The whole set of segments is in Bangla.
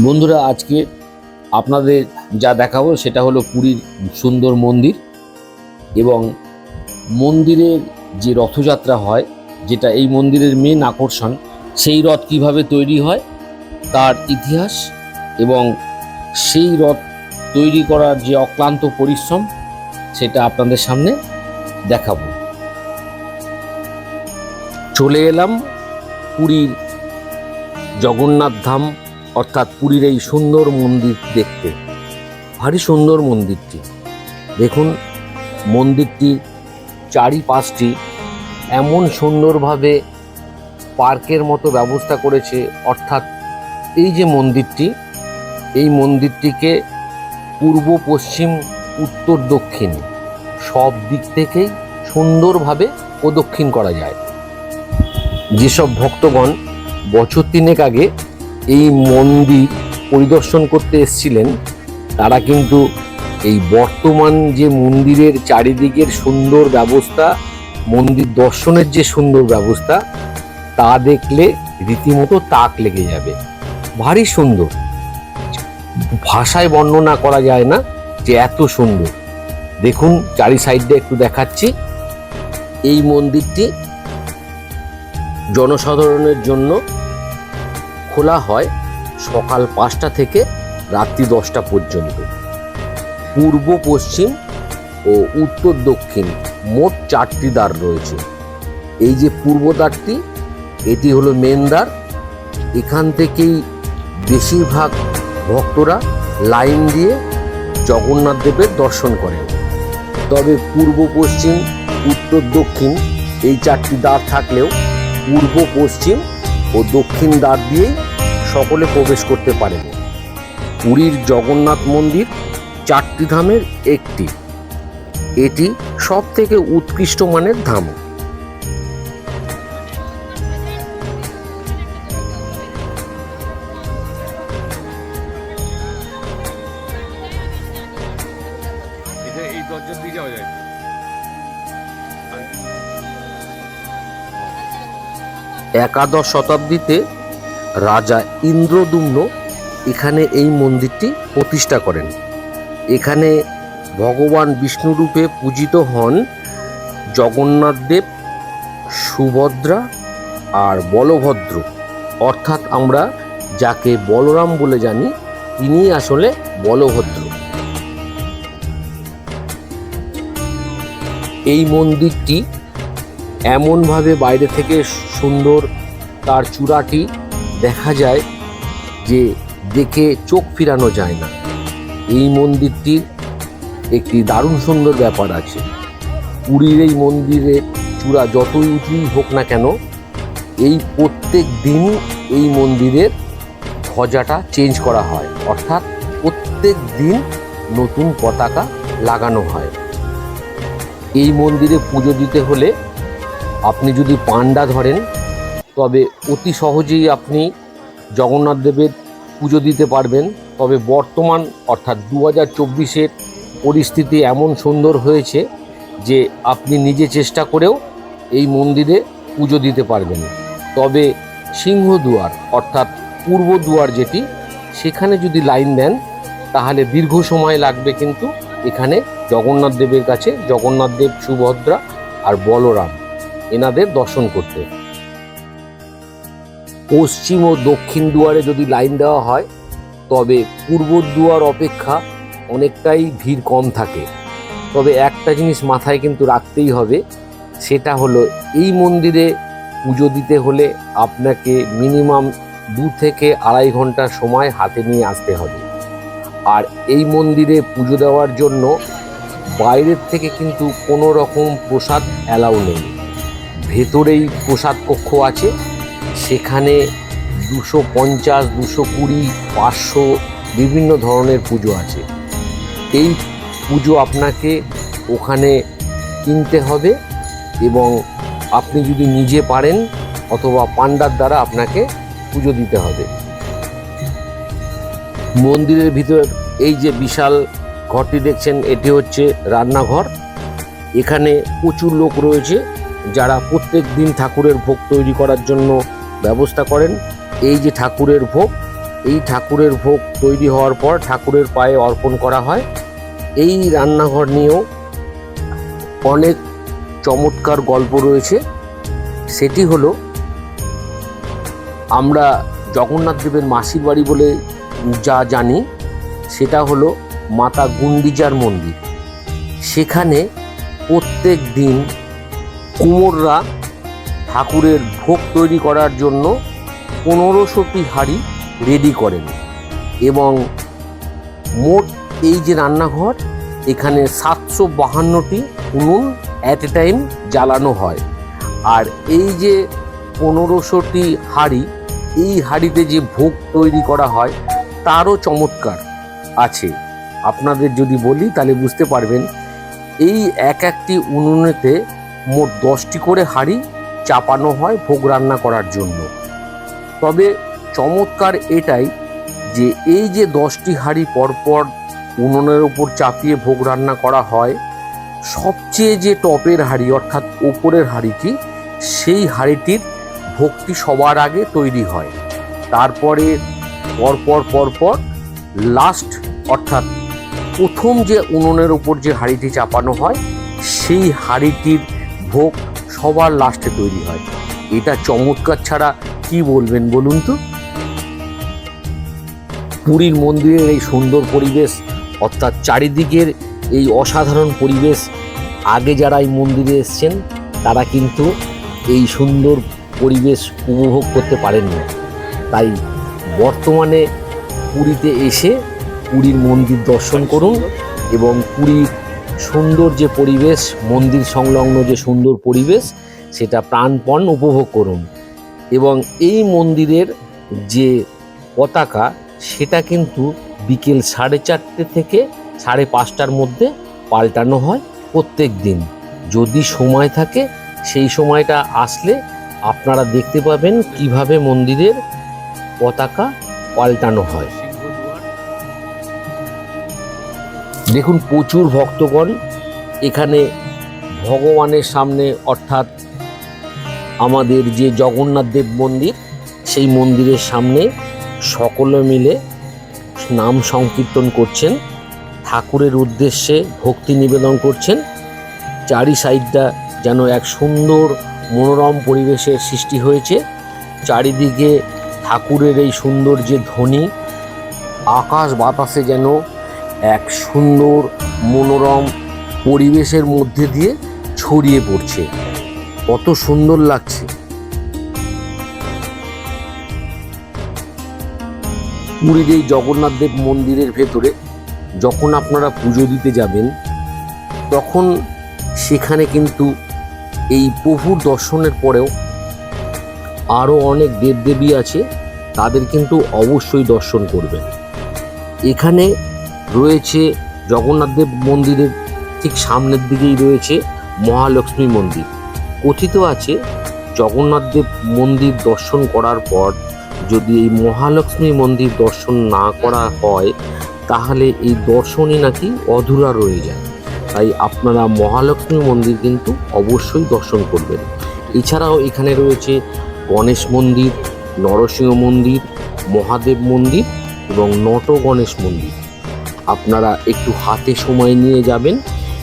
বন্ধুরা, আজকে আপনাদের যা দেখাবো সেটা হলো পুরীর সুন্দর মন্দির এবং মন্দিরের যে রথযাত্রা হয়, যেটা এই মন্দিরের মেন আকর্ষণ, সেই রথ কীভাবে তৈরি হয়, তার ইতিহাস এবং সেই রথ তৈরি করার যে অক্লান্ত পরিশ্রম, সেটা আপনাদের সামনে দেখাবো। চলে এলাম পুরীর জগন্নাথ ধাম অর্থাৎ পুরীর এই সুন্দর মন্দির দেখতে। ভারী সুন্দর মন্দিরটি। দেখুন, মন্দিরটি চারিপাশটি এমন সুন্দরভাবে পার্কের মতো ব্যবস্থা করেছে, অর্থাৎ এই যে মন্দিরটি, এই মন্দিরটিকে পূর্ব, পশ্চিম, উত্তর, দক্ষিণ সব দিক থেকেই সুন্দরভাবে প্রদক্ষিণ করা যায়। যেসব ভক্তগণ বছর তিনেক আগে এই মন্দির পরিদর্শন করতে এসেছিলেন, তারা কিন্তু এই বর্তমান যে মন্দিরের চারিদিকের সুন্দর ব্যবস্থা, মন্দির দর্শনের যে সুন্দর ব্যবস্থা, তা দেখলে রীতিমতো তাক লেগে যাবে। ভারী সুন্দর। ভাষায় বর্ণনা করা যায় না যে এত সুন্দর। দেখুন, চারি সাইডে একটু দেখাচ্ছি। এই মন্দিরটি জনসাধারণের জন্য খোলা হয় সকাল পাঁচটা থেকে রাত্রি দশটা পর্যন্ত। পূর্ব, পশ্চিম ও উত্তর, দক্ষিণ মোট চারটি দ্বার রয়েছে। এই যে পূর্ব দ্বারটি, এটি হলো মেন দ্বার। এখান থেকেই বেশিরভাগ ভক্তরা লাইন দিয়ে জগন্নাথ দেবের দর্শন করেন। তবে পূর্ব, পশ্চিম, উত্তর, দক্ষিণ এই চারটি দ্বার থাকলেও পূর্ব, পশ্চিম ও দক্ষিণ দ্বার দিয়ে সকলে প্রবেশ করতে পারেন। পুরীর জগন্নাথ মন্দির চারটি ধামের একটি। এটি সব থেকে উৎকৃষ্ট মানের ধাম। একাদশ শতাব্দীতে রাজা ইন্দ্রদুম্ন এখানে এই মন্দিরটি প্রতিষ্ঠা করেন। এখানে ভগবান বিষ্ণুরূপে পূজিত হন জগন্নাথ দেব, সুভদ্রা আর বলভদ্র। অর্থাৎ আমরা যাকে বলরাম বলে জানি, তিনিই আসলে বলভদ্র। এই মন্দিরটি এমনভাবে বাইরে থেকে সুন্দর তার চূড়াটি দেখা যায় যে দেখে চোখ ফিরানো যায় না। এই মন্দিরটির একটি দারুণ সুন্দর ব্যাপার আছে। পুরীর এই মন্দিরের চূড়া যতই উঁচুই হোক না কেন, এই প্রত্যেক দিন এই মন্দিরের ধ্বজাটা চেঞ্জ করা হয়। অর্থাৎ প্রত্যেক দিন নতুন পতাকা লাগানো হয়। এই মন্দিরে পুজো দিতে হলে আপনি যদি পান্ডা ধরেন, তবে অতি সহজেই আপনি জগন্নাথ দেবের পুজো দিতে পারবেন। তবে বর্তমান অর্থাৎ দু হাজার চব্বিশের পরিস্থিতি এমন সুন্দর হয়েছে যে আপনি নিজে চেষ্টা করেও এই মন্দিরে পুজো দিতে পারবেন। তবে সিংহদুয়ার অর্থাৎ পূর্ব দুয়ার যেটি, সেখানে যদি লাইন দেন, তাহলে দীর্ঘ সময় লাগবে কিন্তু এখানে জগন্নাথ দেবের কাছে, জগন্নাথ দেব, সুভদ্রা আর বলরাম। এনাদের দর্শন করতে। পশ্চিম ও দক্ষিণ দুয়ারে যদি লাইন দেওয়া হয়, তবে পূর্ব দুয়ার অপেক্ষা অনেকটাই ভিড় কম থাকে। তবে একটা জিনিস মাথায় কিন্তু রাখতেই হবে, সেটা হলো এই মন্দিরে পুজো দিতে হলে আপনাকে মিনিমাম দু থেকে আড়াই ঘণ্টা সময় হাতে নিয়ে আসতে হবে। আর এই মন্দিরে পুজো দেওয়ার জন্য বাইরের থেকে কিন্তু কোনো রকম প্রসাদ অ্যালাউ নেই। ভেতরেই প্রসাদ কক্ষ আছে। সেখানে দুশো পঞ্চাশ, দুশো কুড়ি, পাঁচশো বিভিন্ন ধরনের পুজো আছে। এই পুজো আপনাকে ওখানে কিনতে হবে এবং আপনি যদি নিজে পারেন অথবা পান্ডার দ্বারা আপনাকে পুজো দিতে হবে। মন্দিরের ভিতর এই যে বিশাল ঘরটি দেখছেন, এটি হচ্ছে রান্নাঘর। এখানে প্রচুর লোক রয়েছে। যারা প্রত্যেক দিন ঠাকুরের ভোগ তৈরি করার জন্য ব্যবস্থা করেন, এই যে ঠাকুরের ভোগ, এই ঠাকুরের ভোগ তৈরি হওয়ার পর ঠাকুরের পায়ে অর্পণ করা হয়। এই রান্নাঘর নিয়েও অনেক চমৎকার গল্প রয়েছে। সেটি হলো, আমরা জগন্নাথদেবের মাসির বাড়ি বলে যা জানি, সেটা হলো মাতা গুন্ডিজার মন্দির। সেখানে প্রত্যেক দিন কুমোররা ঠাকুরের ভোগ তৈরি করার জন্য পনেরোশোটি হাঁড়ি রেডি করেন এবং মোট এই যে রান্নাঘর, এখানে সাতশো বাহান্নটি উনুন অ্যাট এ টাইম জ্বালানো হয়। আর এই যে পনেরোশোটি হাঁড়ি, এই হাঁড়িতে যে ভোগ তৈরি করা হয়, তারও চমৎকার আছে। আপনাদের যদি বলি, তাহলে বুঝতে পারবেন, এই এক একটি উনুনেতে মোট দশটি করে হাঁড়ি চাপানো হয় ভোগ রান্না করার জন্য। তবে চমৎকার এটাই যে এই যে দশটি হাঁড়ি পরপর উনুনের ওপর চাপিয়ে ভোগ রান্না করা হয়, সবচেয়ে যে টপের হাঁড়ি অর্থাৎ ওপরের হাঁড়িটি, সেই হাঁড়িটির ভক্তি সবার আগে তৈরি হয়। তারপরে পরপর পরপর লাস্ট অর্থাৎ প্রথম যে উনুনের ওপর যে হাঁড়িটি চাপানো হয়, সেই হাঁড়িটির ভোগ সবার লাস্টে তৈরি হয়। এটা চমৎকার ছাড়া কি বলবেন বলুন তো? পুরীর মন্দিরের এই সুন্দর পরিবেশ, অর্থাৎ চারিদিকের এই অসাধারণ পরিবেশ, আগে যারা এই মন্দিরে এসছেন, তারা কিন্তু এই সুন্দর পরিবেশ উপভোগ করতে পারেননি তাই বর্তমানে পুরীতে এসে পুরীর মন্দির দর্শন করুন এবং পুরীর সুন্দর যে পরিবেশ, মন্দির সংলগ্ন যে সুন্দর পরিবেশ, সেটা প্রাণপণ উপভোগ করুন। এবং এই মন্দিরের যে পতাকা, সেটা কিন্তু বিকেল সাড়ে চারটে থেকে সাড়ে পাঁচটার মধ্যে পাল্টানো হয় প্রত্যেক দিন। যদি সময় থাকে, সেই সময়টা আসলে আপনারা দেখতে পাবেন কীভাবে মন্দিরের পতাকা পাল্টানো হয়। দেখুন, প্রচুর ভক্তগণ এখানে ভগবানের সামনে, অর্থাৎ আমাদের যে জগন্নাথ দেব মন্দির, সেই মন্দিরের সামনে সকলে মিলে নাম সংকীর্তন করছেন। ঠাকুরের উদ্দেশ্যে ভক্তি নিবেদন করছেন। চারি সাইডটা যেন এক সুন্দর মনোরম পরিবেশের সৃষ্টি হয়েছে। চারিদিকে ঠাকুরের এই সুন্দর যে ধ্বনি, আকাশ বাতাসে যেন এক সুন্দর, মনোরম পরিবেশের মধ্যে দিয়ে ছড়িয়ে পড়ছে। কত সুন্দর লাগছে। পুরীর এই জগন্নাথ দেব মন্দিরের ভেতরে যখন আপনারা পুজো দিতে যাবেন, তখন সেখানে কিন্তু এই প্রভুর দর্শনের পরেও আরও অনেক দেবদেবী আছে, তাদের কিন্তু অবশ্যই দর্শন করবেন। এখানে রয়েছে জগন্নাথদেব মন্দিরের ঠিক সামনের দিকেই রয়েছে মহালক্ষ্মী মন্দির। কথিত আছে জগন্নাথদেব মন্দির দর্শন করার পর যদি এই মহালক্ষ্মী মন্দির দর্শন না করা হয়, তাহলে এই দর্শনই নাকি অধুরা রয়ে যায়। তাই আপনারা মহালক্ষ্মী মন্দির কিন্তু অবশ্যই দর্শন করবেন। এছাড়াও এখানে রয়েছে গণেশ মন্দির, নরসিংহ মন্দির, মহাদেব মন্দির এবং নট গণেশ মন্দির। আপনারা একটু হাতে সময় নিয়ে যাবেন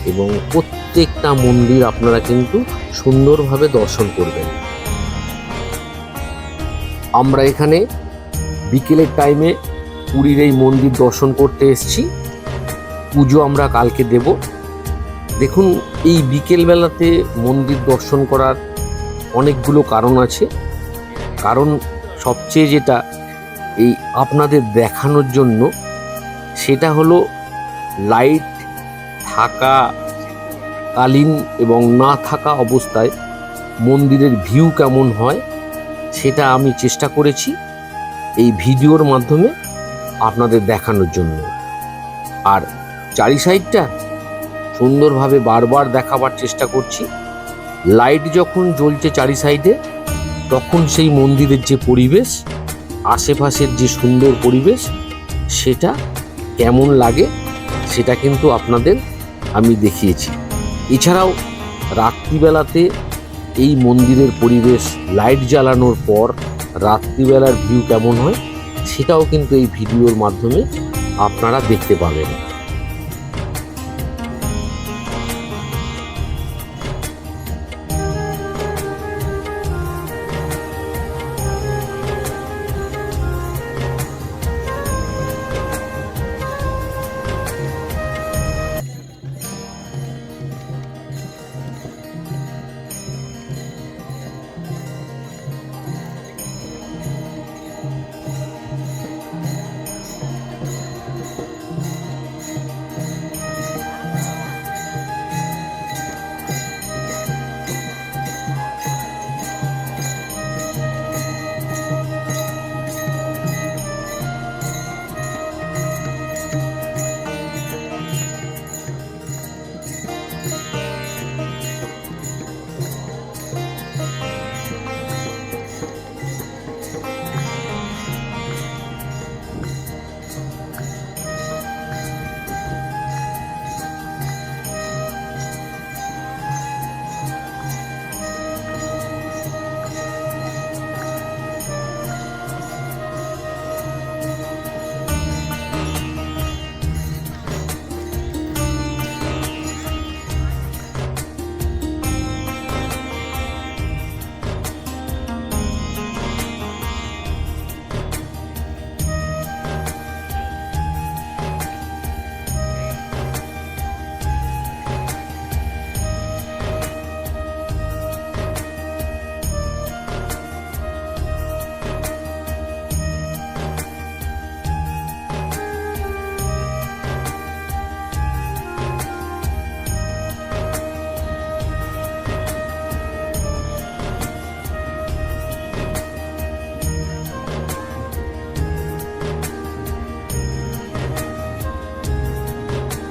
এবং প্রত্যেকটা মন্দির আপনারা কিন্তু সুন্দরভাবে দর্শন করবেন। আমরা এখানে বিকেলের টাইমে পুরীর এই মন্দির দর্শন করতে এসেছি। পুজো আমরা কালকে দেব। দেখুন, এই বিকেলবেলাতে মন্দির দর্শন করার অনেকগুলো কারণ আছে। কারণ সবচেয়ে যেটা এই আপনাদের দেখানোর জন্য সেটা হলো লাইট থাকা কালীন এবং না থাকা অবস্থায় মন্দিরের ভিউ কেমন হয় সেটা আমি চেষ্টা করেছি এই ভিডিওর মাধ্যমে আপনাদের দেখানোর জন্য। আর চারি সাইডটা সুন্দরভাবে বারবার দেখাবার চেষ্টা করছি। লাইট যখন জ্বলছে চারি সাইডে তখন সেই মন্দিরের যে পরিবেশ, আশেপাশের যে সুন্দর পরিবেশ, সেটা কেমন লাগে সেটা কিন্তু আপনাদের আমি দেখিয়েছি। এছাড়াও রাত্রিবেলাতে এই মন্দিরের পরিবেশ, লাইট জ্বালানোর পর রাত্রিবেলার ভিউ কেমন হয় সেটাও কিন্তু এই ভিডিওর মাধ্যমে আপনারা দেখতে পাবেন।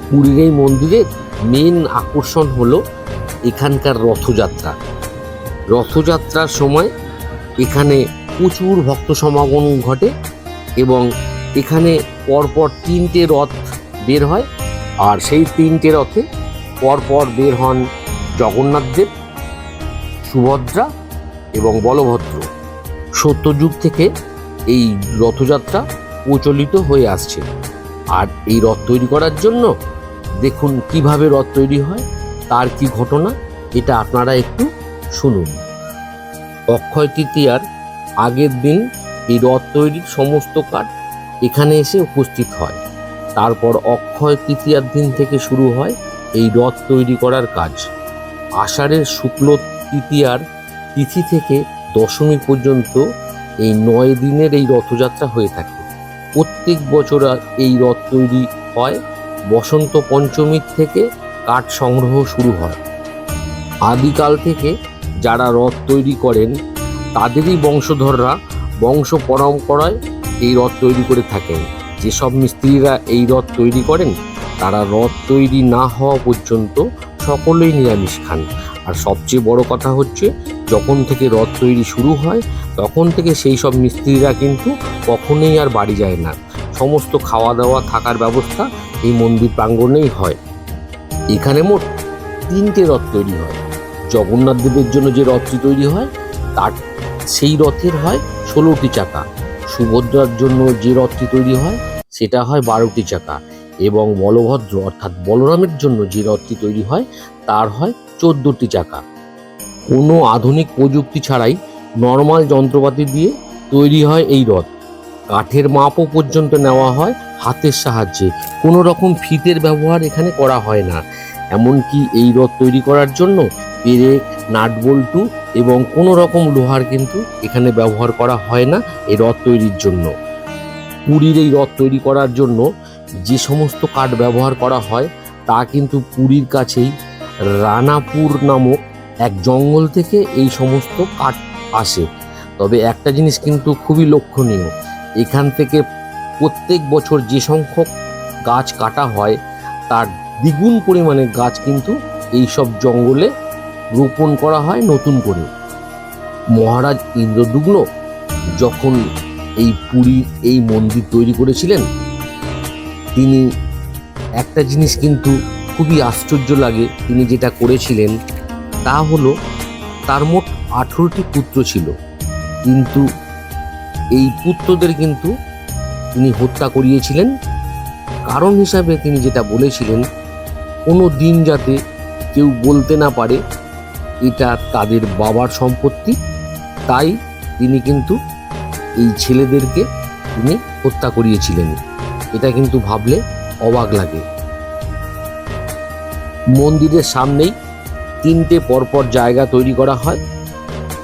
পুরীর এই মন্দিরের মেন আকর্ষণ হলো এখানকার রথযাত্রা। রথযাত্রার সময় এখানে প্রচুর ভক্ত সমাগম ঘটে এবং এখানে পরপর তিনটে রথ বের হয় আর সেই তিনটে রথে পরপর বের হন জগন্নাথদেব সুভদ্রা এবং বলভদ্র। সত্যযুগ থেকে এই রথযাত্রা প্রচলিত হয়ে আসছে। আর এই রথ তৈরি করার জন্য দেখুন কীভাবে রথ তৈরি হয়, তার কি ঘটনা, এটা আপনারা একটু শুনুন। অক্ষয় তৃতীয়ার আগের দিন এই রথ তৈরির সমস্ত কাঠ এখানে এসে উপস্থিত হয়। তারপর অক্ষয় তৃতীয়ার দিন থেকে শুরু হয় এই রথ তৈরি করার কাজ। আষাঢ়ের শুক্ল তৃতীয়ার তিথি থেকে দশমী পর্যন্ত এই নয় দিনের এই রথযাত্রা হয়ে থাকে। প্রত্যেক বছর এই রথ তৈরি হয় বসন্ত পঞ্চমীর থেকে কাঠ সংগ্রহ শুরু হয়। আদিকাল থেকে যারা রথ তৈরি করেন, তাদেরই বংশধররা বংশ পরম্পরায় এই রথ তৈরি করে থাকেন। যেসব মিস্ত্রিরা এই রথ তৈরি করেন, তারা রথ তৈরি না হওয়া পর্যন্ত সকলেই নিরামিষ খান। আর সবচেয়ে বড় কথা হচ্ছে, যখন থেকে রথ তৈরি শুরু হয়, তখন থেকে সেই সব মিস্ত্রিরা কিন্তু কখনোই আর বাড়ি যায় না। সমস্ত খাওয়া দাওয়া থাকার ব্যবস্থা এই মন্দির প্রাঙ্গণেই হয়। এখানে মোট তিনটে রথ তৈরি হয়। জগন্নাথ দেবের জন্য যে রথটি তৈরি হয়, তার সেই রথের হয় ষোলোটি চাকা। সুভদ্রার জন্য যে রথটি তৈরি হয়, সেটা হয় বারোটি চাকা। এবং বলভদ্র, অর্থাৎ বলরামের জন্য যে রথটি তৈরি হয়, তার হয় চোদ্দোটি চাকা। কোনো আধুনিক প্রযুক্তি ছাড়াই নর্মাল যন্ত্রপাতি দিয়ে তৈরি হয় এই রথ। কাঠের মাপও পর্যন্ত নেওয়া হয় হাতের সাহায্যে। কোনো রকম ফিতের ব্যবহার এখানে করা হয় না। এমনকি এই রথ তৈরি করার জন্য পেরেক নাটবল্টু এবং কোনো রকম লোহার কিন্তু এখানে ব্যবহার করা হয় না এই রথ তৈরির জন্য। পুরীর এই রথ তৈরি করার জন্য যে সমস্ত কাঠ ব্যবহার করা হয় তা কিন্তু পুরীর কাছেই রানাপুর নামক এক জঙ্গল থেকে এই সমস্ত কাঠ আসে। তবে একটা জিনিস কিন্তু খুবই লক্ষণীয় এখান থেকে প্রত্যেক বছর যে সংখ্যক গাছ কাটা হয়, তার দ্বিগুণ পরিমাণে গাছ কিন্তু এই সব জঙ্গলে রোপণ করা হয় নতুন করে। মহারাজ ইন্দ্রদুগ্ন যখন এই পুরী, এই মন্দির তৈরি করেছিলেন, তিনি একটা জিনিস কিন্তু খুবই আশ্চর্য লাগে, তিনি যেটা করেছিলেন, তা হলো তার মোট আঠেরোটি পুত্র ছিল। কিন্তু এই পুত্রদের কিন্তু তিনি হত্যা করিয়েছিলেন। কারণ হিসাবে তিনি যেটা বলেছিলেন, কোনো দিন যাতে কেউ বলতে না পারে, এটা তাদের বাবার সম্পত্তি। তাই তিনি কিন্তু এই ছেলেদেরকে তিনি হত্যা করিয়েছিলেন। এটা কিন্তু ভাবলে অবাক লাগে। মন্দিরের সামনেই তিনটে পরপর জায়গা তৈরি করা হয়।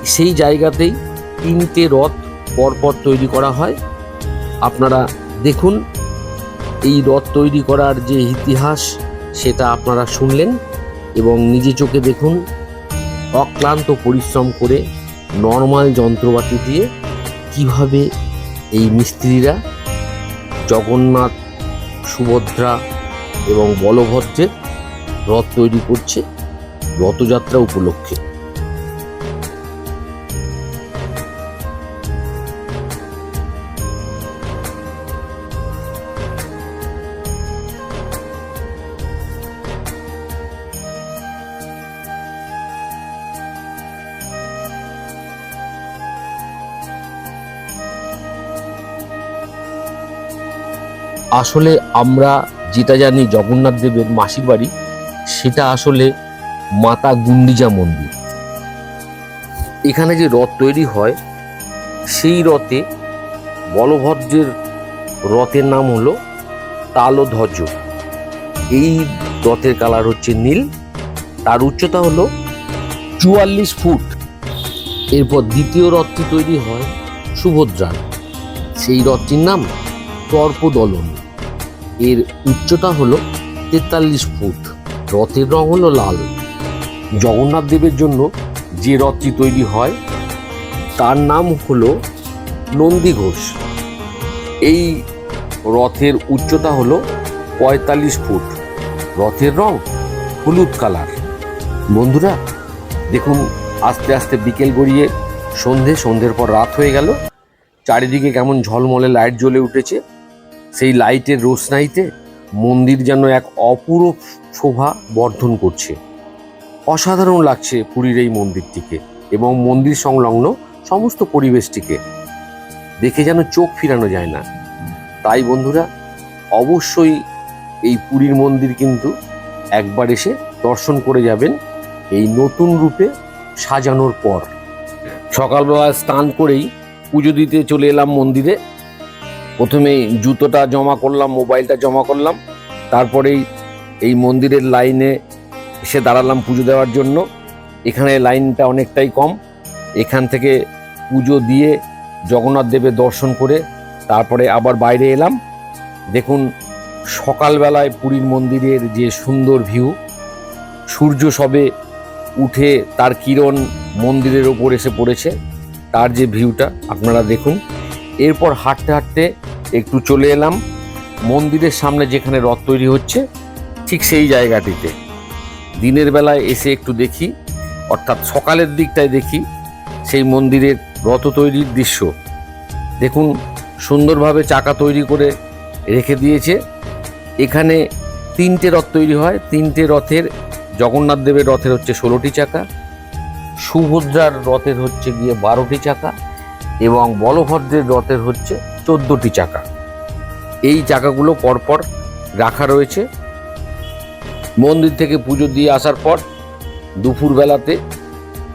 সেই জায়গাতেই তিনটে রথ পরপর তৈরি করা হয়। আপনারা দেখুন, এই রথ তৈরি করার যে ইতিহাস, সেটা আপনারা শুনলেন এবং নিজে চোখে দেখুন, অক্লান্ত পরিশ্রম করে নর্মাল যন্ত্রপাতি দিয়ে কীভাবে এই মিস্ত্রিরা জগন্নাথ, সুভদ্রা এবং বলভদ্রের রথ তৈরি করছে, রথযাত্রা উপলক্ষে। আসলে আমরা যেটা জানি জগন্নাথ দেবের মাসির বাড়ি, সেটা আসলে মাতা গুন্ডিজা মন্দির। এখানে যে রথ তৈরি হয়, সেই রথে বলভদ্রের রথের নাম হলো তালধ্বজ। এই রথের কালার হচ্ছে নীল, তার উচ্চতা হলো চুয়াল্লিশ ফুট। এরপর দ্বিতীয় রথটি তৈরি হয় সুভদ্রার। সেই রথটির নাম তর্পদলন। এর উচ্চতা হলো তেতাল্লিশ ফুট। রথের রং হলো লাল। জগন্নাথ দেবের জন্য যে রথটি তৈরি হয়, তার নাম হলো নন্দী ঘোষ। এই রথের উচ্চতা হলো পঁয়তাল্লিশ ফুট। রথের রং হলুদ কালার। বন্ধুরা, দেখুন, আস্তে আস্তে বিকেল গড়িয়ে সন্ধে সন্ধ্যের পর রাত হয়ে গেল। চারিদিকে কেমন ঝলমলে লাইট জ্বলে উঠেছে। সেই লাইটের রোশনাইতে মন্দির যেন এক অপূরূপ শোভা বর্ধন করছে। অসাধারণ লাগছে পুরীর এই মন্দিরটিকে এবং মন্দির সংলগ্ন সমস্ত পরিবেশটিকে। দেখে যেন চোখ ফিরানো যায় না। তাই বন্ধুরা, অবশ্যই এই পুরীর মন্দির কিন্তু একবার এসে দর্শন করে যাবেন এই নতুন রূপে সাজানোর পর। সকালবেলা স্নান করেই পুজো দিতে চলে এলাম মন্দিরে। প্রথমেই জুতোটা জমা করলাম, মোবাইলটা জমা করলাম। তারপরেই এই মন্দিরের লাইনে এসে দাঁড়ালাম পুজো দেওয়ার জন্য। এখানে লাইনটা অনেকটাই কম। এখান থেকে পুজো দিয়ে জগন্নাথ দেবের দর্শন করে তারপরে আবার বাইরে এলাম। দেখুন, সকালবেলায় পুরীর মন্দিরের যে সুন্দর ভিউ, সূর্য সবে উঠে তার কিরণ মন্দিরের ওপর এসে পড়েছে। তার যে ভিউটা, আপনারা দেখুন। এরপর হাঁটতে হাঁটতে একটু চলে এলাম। মন্দিরের সামনে যেখানে রথ তৈরি হচ্ছে, ঠিক সেই জায়গাটিতে। দিনের বেলায় এসে একটু দেখি, অর্থাৎ সকালের দিকটায় দেখি, সেই মন্দিরের রথ তৈরির দৃশ্য। দেখুন, সুন্দরভাবে চাকা তৈরি করে রেখে দিয়েছে। এখানে তিনটে রথ তৈরি হয়। তিনটে রথের, জগন্নাথ দেবের রথের হচ্ছে ষোলোটি চাকা, সুভদ্রার রথের হচ্ছে গিয়ে বারোটি চাকা এবং বলভদ্রের রথের হচ্ছে চোদ্দোটি চাকা। এই চাকাগুলো পরপর রাখা রয়েছে। মন্দির থেকে পুজো দিয়ে আসার পর দুপুরবেলাতে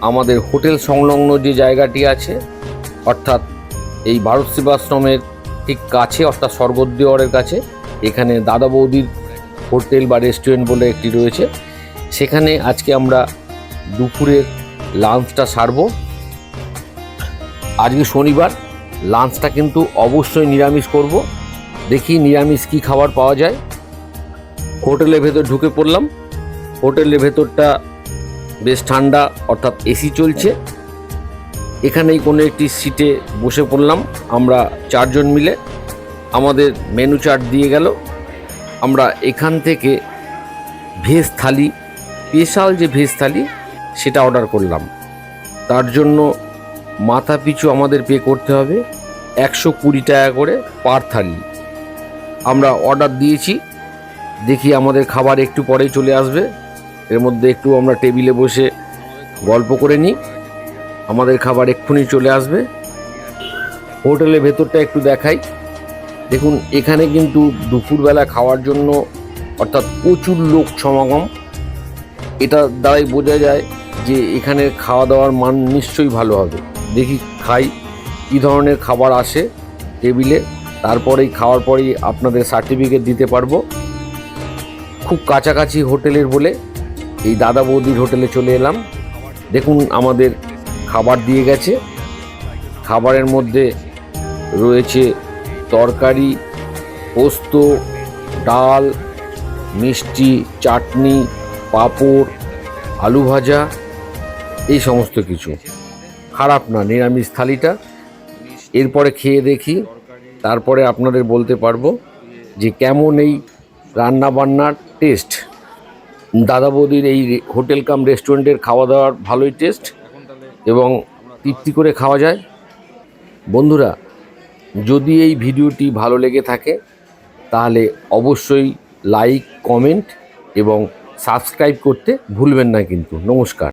আমাদের হোটেল সংলগ্ন যে জায়গাটি আছে, অর্থাৎ এই ভারত সেবাশ্রমের ঠিক কাছে, অর্থাৎ স্বর্গদ্বারের কাছে, এখানে দাদা বৌদির হোটেল বা রেস্টুরেন্ট বলে একটি রয়েছে। সেখানে আজকে আমরা দুপুরের লাঞ্চটা সারবো। আজকে শনিবার লাঞ্চটা কিন্তু অবশ্যই নিরামিষ করব। দেখি নিরামিষ কী খাবার পাওয়া যায়। হোটেলের ভেতর ঢুকে পড়লাম। হোটেলের ভেতরটা বেশ ঠান্ডা, অর্থাৎ এসি চলছে। এখানেই কোনো একটি সিটে বসে পড়লাম। আমরা চারজন মিলে। আমাদের মেনু চার্ট দিয়ে গেল। আমরা এখান থেকে ভেজ থালি স্পেশাল যে ভেজ থালি, সেটা অর্ডার করলাম। তার জন্য মাথা পিছু আমাদের পে করতে হবে একশো কুড়ি টাকা করে পার থালি আমরা অর্ডার দিয়েছি, দেখি আমাদের খাবার একটু পরেই চলে আসবে। এর মধ্যে একটু আমরা টেবিলে বসে গল্প করে নিই। আমাদের খাবার এক্ষুনি চলে আসবে। হোটেলের ভেতরটা একটু দেখাই। দেখুন, এখানে কিন্তু দুপুরবেলা খাওয়ার জন্য অর্থাৎ প্রচুর লোক সমাগম। এটা দ্বারাই বোঝা যায় যে এখানে খাওয়া দাওয়ার মান নিশ্চয়ই ভালো হবে। দেখি খাই, কী ধরনের খাবার আসে টেবিলে, তারপরেই খাওয়ার পরেই আপনাদের সার্টিফিকেট দিতে পারব। খুব কাছাকাছি হোটেলের বলে এই দাদা বৌদির হোটেলে চলে এলাম। দেখুন আমাদের খাবার দিয়ে গেছে। খাবারের মধ্যে রয়েছে তরকারি, পোস্ত, ডাল, মিষ্টি, চাটনি, পাঁপড়, আলু ভাজা, এই সমস্ত কিছু। খারাপ না, নিরামিষ থালিটা। এরপরে খেয়ে দেখি, তারপরে আপনাদের বলতে পারব যে কেমন এই রান্না বান্নার টেস্ট দাদা বৌদির এই হোটেল কাম রেস্টুরেন্টের খাওয়া দাওয়ার ভালোই টেস্ট এবং তৃপ্তি করে খাওয়া যায়। বন্ধুরা, যদি এই ভিডিওটি ভালো লেগে থাকে, তাহলে অবশ্যই লাইক কমেন্ট এবং সাবস্ক্রাইব করতে ভুলবেন না কিন্তু। নমস্কার।